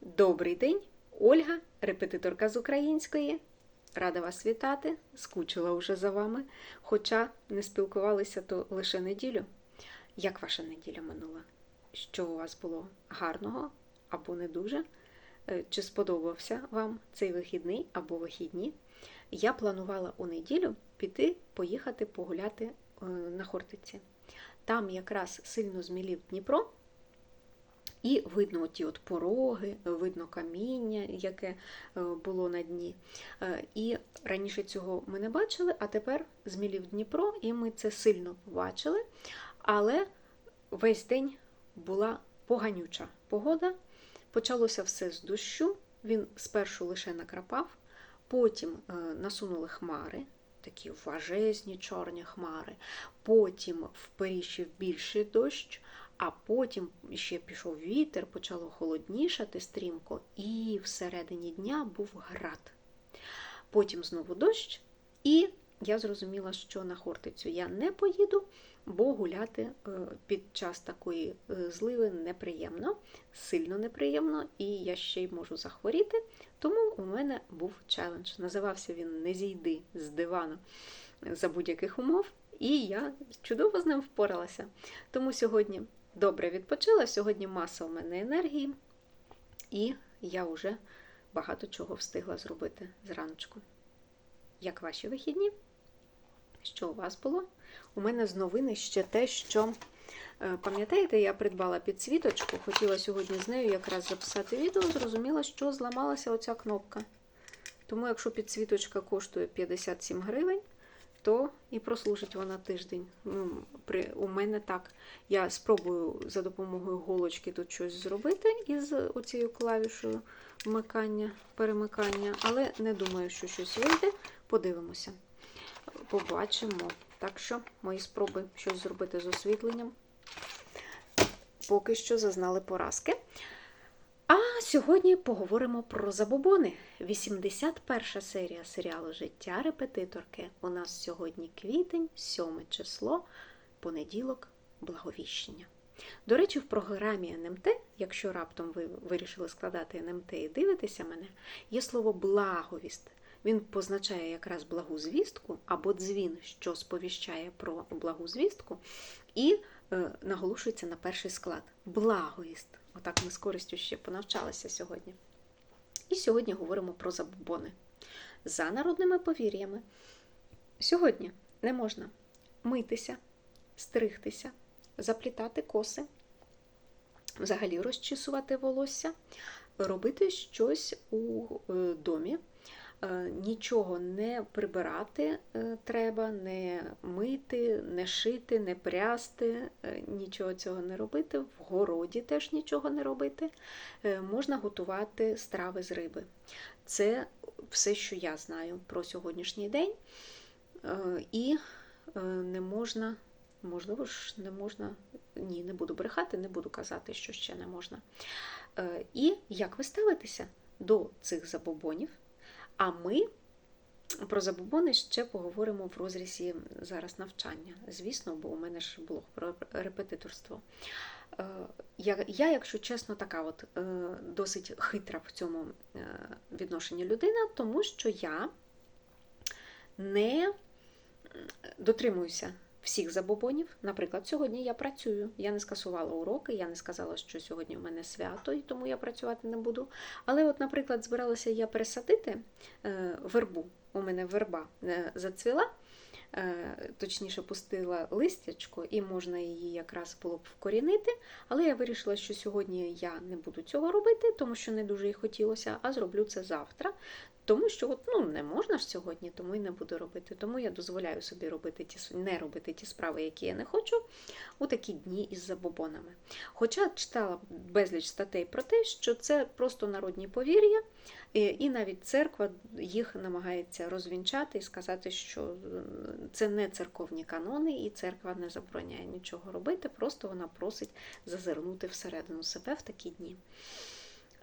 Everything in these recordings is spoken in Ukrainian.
Добрий день, Ольга, репетиторка з української. Рада вас вітати. Скучила уже за вами, хоча не спілкувалися то лише неділю. Як ваша неділя минула? Що у вас було гарного або не дуже? Е, Чи сподобався вам цей вихідний або вихідні? Я планувала у неділю піти поїхати погуляти е, на Хортиці. Там якраз сильно змілів Дніпро. І видно ті от пороги, видно каміння, яке е, було на дні. Е, І раніше цього ми не бачили, а тепер змілів Дніпро, і ми це сильно побачили. Але весь день була поганюча погода. Почалося все з дощу. Він спершу лише накрапав, потім е, насунули хмари, такі важезні чорні хмари. Потім вперіщив більший дощ, а потім ще пішов вітер, почало холоднішати стрімко, і всередині дня був град. Потім знову дощ, і я зрозуміла, що на Хортицю я не поїду, бо гуляти е, під час такої е, зливи неприємно, сильно неприємно, і я ще й можу захворіти. Тому у мене був челендж. Називався він Не зійди з дивану за будь-яких умов, і я чудово з ним впоралася. Тому сьогодні добре відпочила, сьогодні маса у мене енергії, і я вже багато чого встигла зробити зраночку. Як ваші вихідні? Що у вас було? У мене з новини ще те, що, е, пам'ятаєте, я придбала підсвіточку, хотіла сьогодні з нею якраз записати відео, зрозуміла, що зламалася оця кнопка. Тому, якщо підсвіточка коштує 57 гривень, то і прослужить вона тиждень. Ну, при, у мене так. Я спробую за допомогою голочки тут щось зробити із оцією клавішою вмикання, перемикання, але не думаю, що щось вийде. Подивимося. Побачимо. Так що мої спроби щось зробити з освітленням поки що зазнали поразки. А сьогодні поговоримо про забобони. 81 серія серіалу Життя репетиторки. У нас сьогодні квітень, 7 число, понеділок, благовіщення. До речі, в програмі НМТ, якщо раптом ви вирішили складати НМТ і дивитеся мене, є слово благовіст. Він позначає якраз благу звістку або дзвін, що сповіщає про благу звістку, і наголошується на перший склад благовіст. Отак ми з користю ще понавчалися сьогодні. І сьогодні говоримо про забобони. За народними повір'ями, сьогодні не можна митися, стригтися, заплітати коси, взагалі розчісувати волосся, робити щось у е, домі. Е, Нічого не прибирати е, треба, не мити, не шити, не прясти, е, нічого цього не робити. В городі теж нічого не робити. Можна готувати страви з риби. Це все, що я знаю про сьогоднішній день. І не можна, можливо ж, не можна, ні, не буду брехати, не буду казати, що ще не можна. І як ви ставитеся до цих забобонів? А ми про забобони ще поговоримо в розрізі зараз навчання. Звісно, бо у мене ж блог про репетиторство. Е, Я, я, якщо чесно, така от е, досить хитра в цьому е, відношенні людина, тому що я не дотримуюся всіх забобонів. Наприклад, сьогодні я працюю. Я не скасувала уроки, я не сказала, що сьогодні в мене свято, і тому я працювати не буду. Але, от, наприклад, збиралася я пересадити е, вербу. У мене верба е, зацвіла, е, точніше пустила листячко, і можна її якраз було б вкорінити. Але я вирішила, що сьогодні я не буду цього робити, тому що не дуже і хотілося, а зроблю це завтра. Тому що от, ну, не можна ж сьогодні, тому і не буду робити. Тому я дозволяю собі робити ті, не робити ті справи, які я не хочу, у такі дні із забобонами. Хоча читала безліч статей про те, що це просто народні повір'я, і навіть церква їх намагається розвінчати і сказати, що е, це не церковні канони, і церква не забороняє нічого робити, просто вона просить зазирнути всередину себе в такі дні.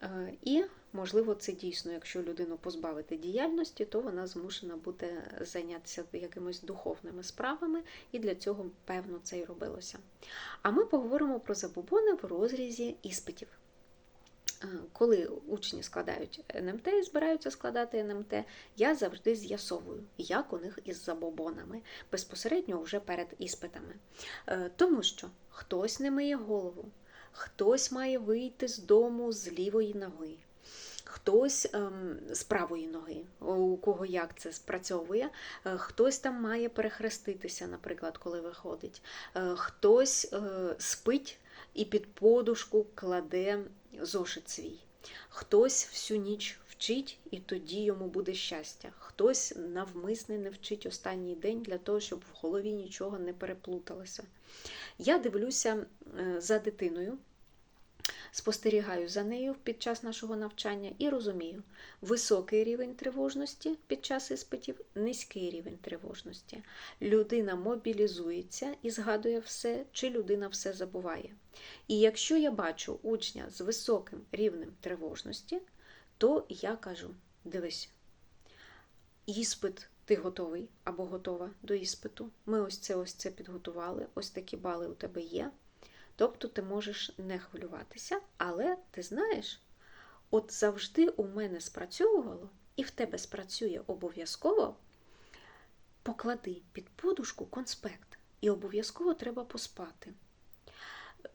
Е, І, можливо, це дійсно, якщо людину позбавити діяльності, то вона змушена буде зайнятися якимись духовними справами, і для цього, певно, це й робилося. А ми поговоримо про забобони в розрізі іспитів. Е, Коли учні складають НМТ і збираються складати НМТ, я завжди з'ясовую, як у них із забобонами, безпосередньо вже перед іспитами. Е, Тому що хтось не миє голову, хтось має вийти з дому з лівої ноги, хтось ем, з правої ноги, у кого як це спрацьовує, Е, хтось там має перехреститися, наприклад, коли виходить, Е, хтось е, спить і під подушку кладе зошит свій. Хтось всю ніч вчить, і тоді йому буде щастя. Хтось навмисне не вчить останній день для того, щоб в голові нічого не переплуталося. Я дивлюся е, за дитиною, спостерігаю за нею під час нашого навчання і розумію, високий рівень тривожності під час іспитів, низький рівень тривожності. Людина мобілізується і згадує все, чи людина все забуває. І якщо я бачу учня з високим рівнем тривожності, то я кажу: дивись, іспит ти готовий або готова до іспиту. Ми ось це ось це підготували, ось такі бали у тебе є. Тобто ти можеш не хвилюватися, але ти знаєш, от завжди у мене спрацьовувало, і в тебе спрацює обов'язково. Поклади під подушку конспект, і обов'язково треба поспати.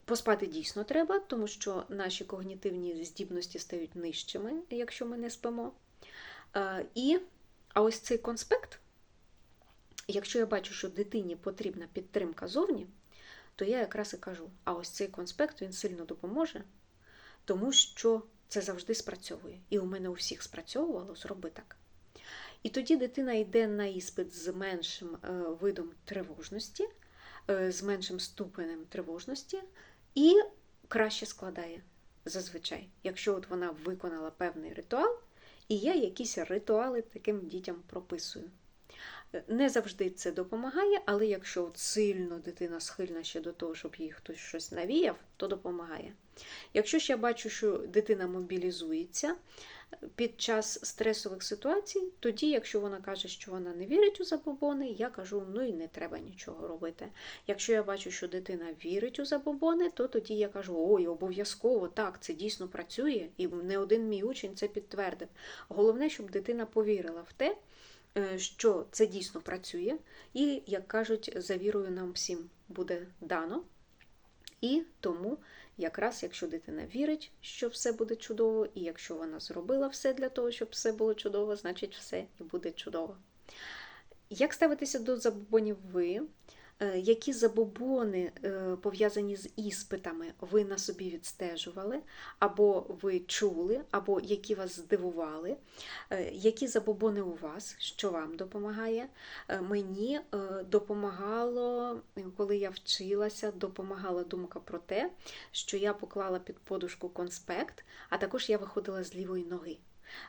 Поспати дійсно треба, тому що наші когнітивні здібності стають нижчими, якщо ми не спимо. Е, І, а ось цей конспект, якщо я бачу, що дитині потрібна підтримка зовні, то я якраз і кажу: а ось цей конспект він сильно допоможе, тому що це завжди спрацьовує. І у мене у всіх спрацьовувало, зроби так. І тоді дитина йде на іспит з меншим е, видом тривожності, з меншим ступенем тривожності і краще складає зазвичай, якщо от вона виконала певний ритуал, і я якісь ритуали таким дітям прописую. Не завжди це допомагає, але якщо от сильно дитина схильна ще до того, щоб їй хтось щось навіяв, то допомагає. Якщо ж я бачу, що дитина мобілізується е, під час стресових ситуацій, тоді, якщо вона каже, що вона не вірить у забобони, я кажу, ну і не треба нічого робити. Якщо я бачу, що дитина вірить у забобони, то тоді я кажу, ой, обов'язково так, це дійсно працює, і не один мій учень це підтвердив. Головне, щоб дитина повірила в те, що це дійсно працює, і, як кажуть, за вірою нам всім буде дано. І тому, якраз якщо дитина вірить, що все буде чудово, і якщо вона зробила все для того, щоб все було чудово, значить все і буде чудово. Як ставитеся до забобонів ви? Е, Які забобони е, пов'язані з іспитами ви на собі відстежували, або ви чули, або які вас здивували? Е, Які забобони у вас, що вам допомагає? Мені допомагало, коли я вчилася, допомагала думка про те, що я поклала під подушку конспект, а також я виходила з лівої ноги.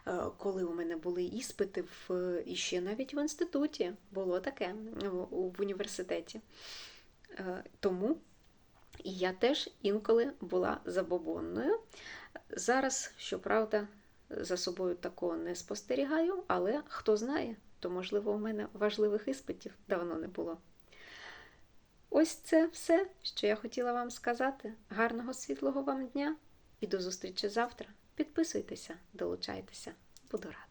Е, Коли у мене були іспити в і ще навіть в інституті, було таке в в університеті. Е, Тому я теж інколи була забобонною. Зараз, щоправда, за собою такого не спостерігаю, але хто знає, то, можливо, у мене важливих іспитів давно не було. Ось це все, що я хотіла вам сказати. Гарного світлого вам дня і до зустрічі завтра. Підписуйтеся, долучайтеся, буду рада.